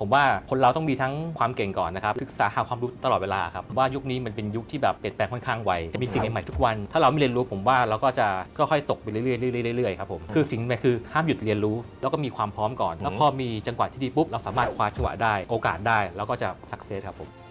ผมว่าคนเราต้องมีทั้งความเก่งก่อนนะครับศึกษาหาความรู้ตลอดเวลาครับว่ายุคนี้มันเป็นยุคที่แบบเปลี่ยนแปลงค่อนข้างไวมีสิ่งใหม่ๆทุกวัน ถ้าเราไม่เรียนรู้ผมว่าเราก็จะก็ค่อยตกไปเรื่อยๆเรื่อยๆครับผมคือสิ่งใหม่คือห้ามหยุดเรียนรู้ แล้วก็มีความพร้อมก่อน แล้วพอมีจังหวะที่ดีปุ๊บเราสามารถคว้าจังหวะได้โอกาสได้ แล้วก็จะสักเซสครับผม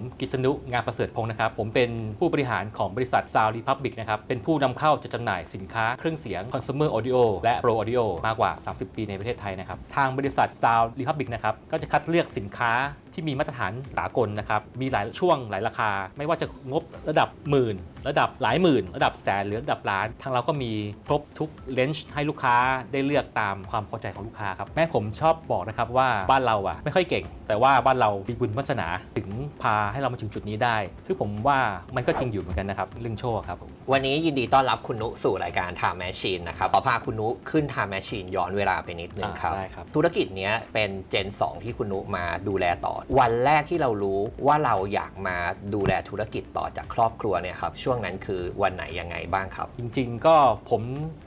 ผมกิษณุงานประเสริฐพงศ์นะครับ ผมเป็นผู้บริหารของบริษัทซาวรีพับบิกนะครับ เป็นผู้นำเข้าจะจำหน่ายสินค้าเครื่องเสียง Consumer Audio และ Pro Audio มากกว่า 30 ปีในประเทศไทยนะครับ ทางบริษัทซาวรีพับบิกนะครับ ก็จะคัดเลือกสินค้าที่มีมาตรฐานสากลนะครับ มีหลายช่วงหลายราคา ไม่ว่าจะงบระดับหมื่น ระดับหลายหมื่น ระดับแสนหรือระดับล้าน ทางเราก็มีครบทุกเลนส์ให้ลูกค้าได้เลือกตามความพอใจของลูกค้าครับ แม่ผมชอบบอกนะครับว่าบ้านเราอะไม่ค่อยเก่ง แต่ว่าบ้านเรามีบุญวาสนาถึงพาให้เรามาถึงจุดนี้ได้ ซึ่งผมว่ามันก็จริงอยู่เหมือนกันนะครับเรื่องโชคครับผมวันนี้ยินดีต้อนรับคุณนุสู่รายการ Time Machine นะครับขอพาคุณนุขึ้น Time Machine ย้อนเวลาไปนิดนึงครับอ่าได้ครับธุรกิจเนี้ยเป็นเจน 2 ที่คุณนุมาดูแลต่อวันแรกที่เรารู้ว่าเราอยากมาดูแลธุรกิจต่อจากครอบครัวเนี่ยครับช่วงนั้นคือวันไหนยังไงบ้างครับ จริง ๆ ก็ผม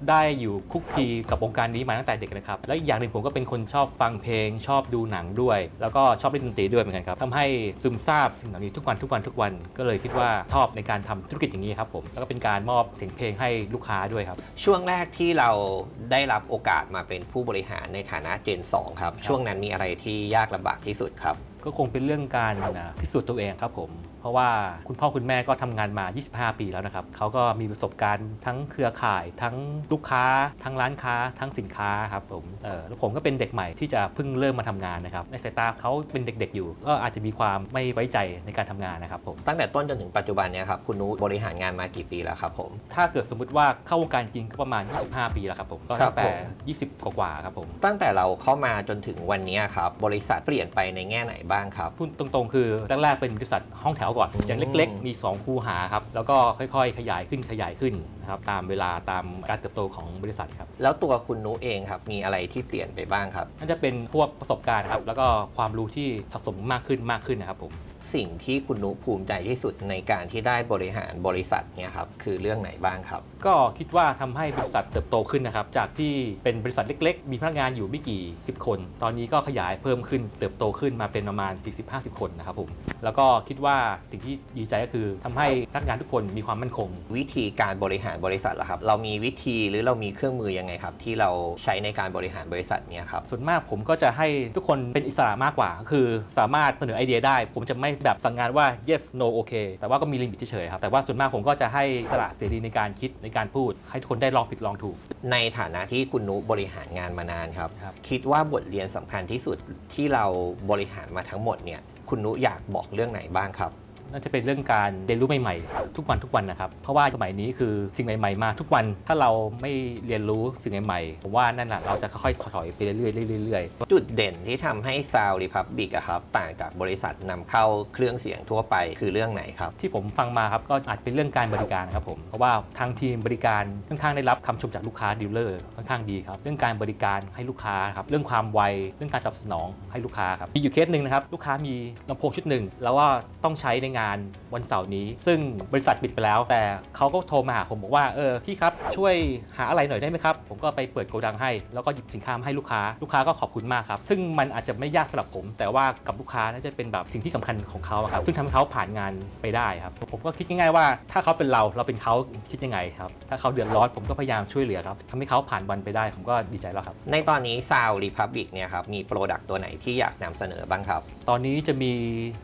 ได้อยู่คุกคีกับวงการนี้มาตั้งแต่เด็กนะครับ และอีกอย่างหนึ่งผมก็เป็นคนชอบฟังเพลง ชอบดูหนังด้วย แล้วก็ชอบเล่นดนตรีด้วยเหมือนกันครับทำให้ซึมซาบสิ่งเหล่านี้ทุกวันทุกวันทุกวันก็เลยคิดว่าชอบในการทำธุรกิจอย่างนี้ครับผมแล้วก็เป็นการมอบเสียงเพลงให้ลูกค้าด้วยครับ ช่วงแรกที่เราได้รับโอกาสมาเป็นผู้บริหารในฐานะเจน2ครับช่วงนั้นมีอะไรที่ยากลำบากที่สุดครับ ก็คงเป็นเรื่องการพิสูจน์ตัวเองครับผม เพราะว่าคุณพ่อคุณแม่ก็ทำงานมา 25 ปีแล้วนะครับเขาก็มีประสบการณ์ทั้งเครือข่าย ทั้งลูกค้า ทั้งร้านค้า ทั้งสินค้าครับผมเออแล้วผมก็เป็นเด็กใหม่ที่จะเพิ่งเริ่มมาทำงานนะครับในสายตาเขาเป็นเด็กๆอยู่ ก็อาจจะมีความไม่ไว้ใจในการทำงานนะครับผมตั้งแต่ต้นจนถึงปัจจุบันเนี่ยครับคุณนุบริหารงานมากี่ปีแล้วครับผมถ้าเกิดสมมติว่าเข้าวงการจริงก็ประมาณ 25 ปีแล้วครับผมก็ครัตั้บงแต่ผม20 กว่าๆครับผมตั้งแต่เราเข้ามาจนถึงวันนี้ครับบริษัทเปลี่ยนไปในแง่ไหนบ้างครับพูดตรงๆ คือแรกๆเป็นบริษัทห้องแถวก่อนอย่างเล็กๆ มี 2 คูหาครับ แล้วก็ค่อยๆ ขยายขึ้นขยายขึ้นนะครับตามเวลาตามการเติบโตของบริษัทครับ แล้วตัวคุณนุเองครับ มีอะไรที่เปลี่ยนไปบ้างครับน่าจะเป็นพวกประสบการณ์ครับแล้วก็ความรู้ที่สะสมมากขึ้นมากขึ้นนะครับผม สิ่งที่คุณนุภูมิใจที่สุดในการที่ได้บริหารบริษัทเนี่ยครับคือเรื่องไหนบ้างครับ ก็คิดว่าทำให้บริษัทเติบโตขึ้นนะครับ จากที่เป็นบริษัทเล็กๆ มีพนักงานอยู่ไม่กี่ 10 คน ตอนนี้ก็ขยายเพิ่มขึ้นเติบโตขึ้นมาเป็นประมาณ 40-50 คนนะครับผมแล้วก็คิดว่าสิ่งที่ดีใจก็คือทำให้พนักงานทุกคนมีความมั่นคง วิธีการบริหารบริษัทล่ะครับ เรามีวิธีหรือเรามีเครื่องมือยังไงครับ ที่เราใช้ในการบริหารบริษัทเนี่ยครับ ส่วนมากผมก็จะให้ทุกคนเป็นอิสระมากกว่าก็คือสามารถเสนอไอเดียได้ ผมจะไม่แบบสั่งงานว่า yes no okay แต่ว่าก็มีลิมิตเฉยๆครับ แต่ว่าส่วนมากผมก็จะให้อิสระเสรีในการคิดในการพูด ให้ทุกคนได้ลองผิดลองถูก ในฐานะที่คุณนุบริหารงานมานานครับ ครับคิดว่าบทเรียนสำคัญที่สุดที่เราบริหารมาทั้งหมดเนี่ย คุณนุอยากบอกเรื่องไหนบ้างครับ น่าจะเป็นเรื่องการเรียนรู้ใหม่ๆ ทุกวันทุกวันนะครับ เพราะว่าสมัยนี้คือสิ่งใหม่ๆมาทุกวัน ถ้าเราไม่เรียนรู้สิ่งใหม่ๆผมว่านั่นแหละเราจะค่อยๆถอยไปเรื่อยๆเรื่อยๆ จุดเด่นที่ทำให้ Sound Republic อะครับต่างจากบริษัทนำเข้าเครื่องเสียงทั่วไปคือเรื่องไหนครับ ที่ผมฟังมาครับก็อาจเป็นเรื่องการบริการครับผมเพราะว่าทางทีมบริการค่อนข้างได้รับคำชมจากลูกค้าดีลเลอร์ค่อนข้างดีครับเรื่องการบริการให้ลูกค้าครับเรื่องความไวเรื่องการตอบสนองให้ลูกค้าครับมีอยู่เคสหนึ่งนะครับลูกค้ามีลำโพงชุดหนึ่งแล้วว่าต้องใช้ในงานวันเสาร์นี้ ซึ่งบริษัทปิดไปแล้ว แต่เขาก็โทรมาหาผมบอกว่าเออพี่ครับช่วยหาอะไรหน่อยได้ไหมครับ ผมก็ไปเปิดโกดังให้ แล้วก็หยิบสินค้ามาให้ลูกค้า ลูกค้าก็ขอบคุณมากครับ ซึ่งมันอาจจะไม่ยากสำหรับผม แต่ว่ากับลูกค้าน่าจะเป็นแบบสิ่งที่สำคัญของเขาอะครับซึ่งทำให้เขาผ่านงานไปได้ครับผมก็คิดง่ายๆว่าถ้าเขาเป็นเราเราเป็นเขาคิดยังไงครับถ้าเขาเดือดร้อนผมก็พยายามช่วยเหลือครับทำให้เขาผ่านวันไปได้ผมก็ดีใจแล้วครับในตอนนี้ Sound Republic เนี่ยครับมีโปรดักต์ตัวไหนที่อยากนำเสนอบ้างครับ ตอนนี้จะมี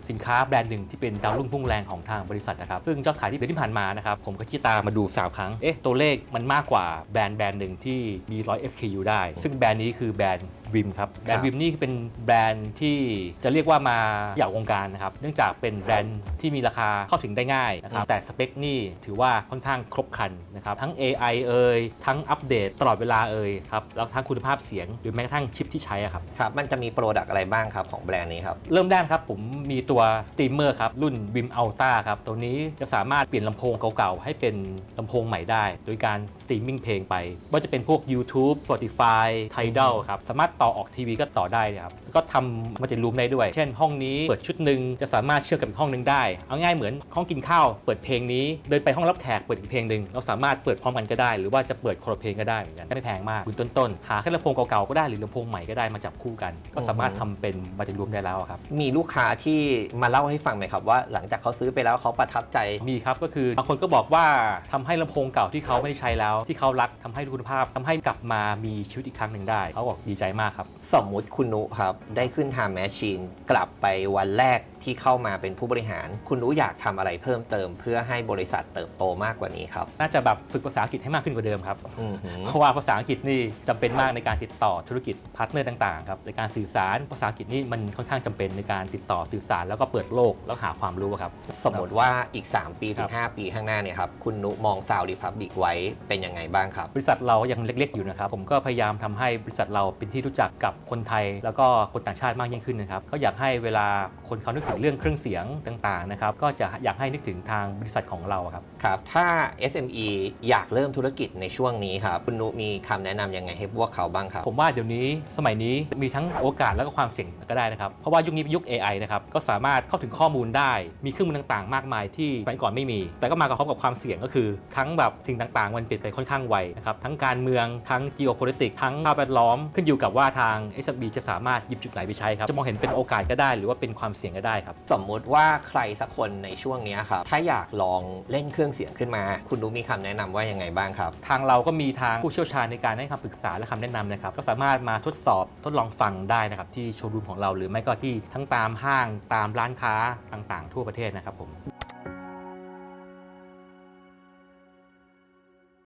สินค้าแบรนด์หนึ่งที่เป็นดาวรุ่งพุ่งแรงของทางบริษัทนะครับ ซึ่งยอดขายที่เดือนที่ผ่านมานะครับ ผมก็ขี้ตามาดู 3 ครั้ง เอ๊ะ ตัวเลขมันมากกว่าแบรนด์แบรนด์หนึ่งที่มี 100 SKU ได้ ซึ่งแบรนด์นี้คือแบรนด์ วิมครับแบรนด์วิมนี่เป็นแบรนด์ที่จะเรียกว่ามาอยากวงการนะครับเนื่องจากเป็นแบรนด์ที่มีราคาเข้าถึงได้ง่ายนะครับแต่สเปคนี่ถือว่าค่อนข้างครบครันนะครับทั้ง AI เอ่ยทั้งอัปเดตตลอดเวลาเอ่ยครับแล้วทั้งคุณภาพเสียงหรือแม้กระทั่งชิปที่ใช้อะครับครับมันจะมีโปรดักต์อะไรบ้างครับของแบรนด์นี้ครับเริ่มแรกนะครับผมมีตัวสตรีมเมอร์ครับรุ่น Vim Ultra ครับตัวนี้จะสามารถเปลี่ยนลำโพงเก่าๆให้เป็นลำโพงใหม่ได้ โดยการสตรีมมิ่งเพลงไปว่าจะเป็นพวก YouTube Spotify Tidal ครับสามารถต่อออกทีวีก็ต่อได้นะครับแล้วก็ทำมัลติรูมได้ด้วย เช่นห้องนี้เปิดชุดหนึ่งจะสามารถเชื่อมกับอีกห้องหนึ่งได้ เอาง่ายเหมือนห้องกินข้าวเปิดเพลงนี้เดินไปห้องรับแขกเปิดอีกเพลงหนึ่งเราสามารถเปิดพร้อมกันก็ได้ หรือว่าจะเปิดคนละเพลงก็ได้เหมือนกันไม่แพงมากคุณต้นๆหาแค่ลำโพงเก่าๆก็ได้หรือลำโพงใหม่ก็ได้มาจับคู่กัน ก็สามารถทำเป็นมัลติรูมได้แล้วครับมีลูกค้าที่มาเล่าให้ฟังไหมครับว่า หลังจากเขาซื้อไปแล้วเขาประทับใจมีครับก็คือบางคนก็บอกว่าทำให้ลำโพงเก่าที่เขาไม่ได้ใช้แล้ว ที่เขารักทำให้คุณภาพทำให้กลับมามีชีวิตอีกครั้งหนึ่งได้ เขาบอกดีใจมากครับ สมมุติคุณนุครับ ได้ขึ้นทำแมชชีนกลับไปวันแรกที่เข้ามาเป็นผู้บริหาร คุณนุอยากทำอะไรเพิ่มเติม เพื่อให้บริษัทเติบโตมากกว่านี้ครับ น่าจะแบบฝึกภาษาอังกฤษให้มากขึ้นกว่าเดิมครับ อือหือ เพราะว่าภาษาอังกฤษนี่จำเป็นมากในการติดต่อธุรกิจพาร์ทเนอร์ต่างๆครับในการสื่อสารภาษาอังกฤษนี่มันค่อนข้างจำเป็นในการติดต่อสื่อสารแล้วก็เปิดโลกแล้วหาความรู้ครับ สมมติว่าอีก 3 ปีคถึรังบ5ปีข้างหน้าเนี่ยครับคุณนุมองซาวดิพับบิกไว้เป็นยังไงบ้างครับ บริษัทเรายังเล็กๆอยู่นะครับผมก็พยายามทำให้บริษัทเราเป็นที่รู้จักกับคนไทยแล้วก็คนต่างชาติมากยิ่งขึ้นนะครับก็อยากให้เวลาคนเขานึกถึงเรื่องเครื่องเสียงต่างๆนะครับก็จะอยากให้นึกถึงทางบริษัทของเราครับครับ ถ้า SME อยากเริ่มธุรกิจในช่วงนี้ครับคุณนุมีคำแนะนำยังไงให้พวกเขาบ้างครับ ผมว่าเดี๋ยวนี้สมัยนี้มีทั้งโอกาสแล้วก็ความเสี่ยงก็ได้นะครับ เพราะว่ายุคนี้เป็นยุค AI นะครับก็สามารถเข้าถึงข้อมูลได้มีเครื่องมือต่างๆ มากมายที่สมัยก่อนไม่มี แต่ก็มากับพร้อมกับความเสี่ยงก็คือ ทั้งแบบสิ่งต่างๆ มันเปลี่ยนไปค่อนข้างไวนะครับทั้งการเมืองทั้ง geopolitics ทั้งภาพแวดล้อมขึ้นอยู่กับว่าทาง SMB จะสามารถหยิบจุดไหนไปใช้ครับ จะมองเห็นเป็นโอกาสก็ได้ หรือว่าเป็นความเสี่ยงก็ได้ครับ สมมุติว่าใครสักคนในช่วงเนี้ยครับ ถ้าอยากลองเล่นเครื่องเสียงขึ้นมา คุณนุมีคำแนะนำว่ายังไงบ้างครับ ทางเราก็มีทางผู้เชี่ยวชาญในการให้คำปรึกษาและคำแนะนำนะครับ ก็สามารถมาทดสอบทดลองฟังได้นะครับ ที่โชว์รูมของเราหรือไม่ก็ที่ทั้งตามห้างตามร้านค้าต่างๆ ทั่วประเทศนะครับผม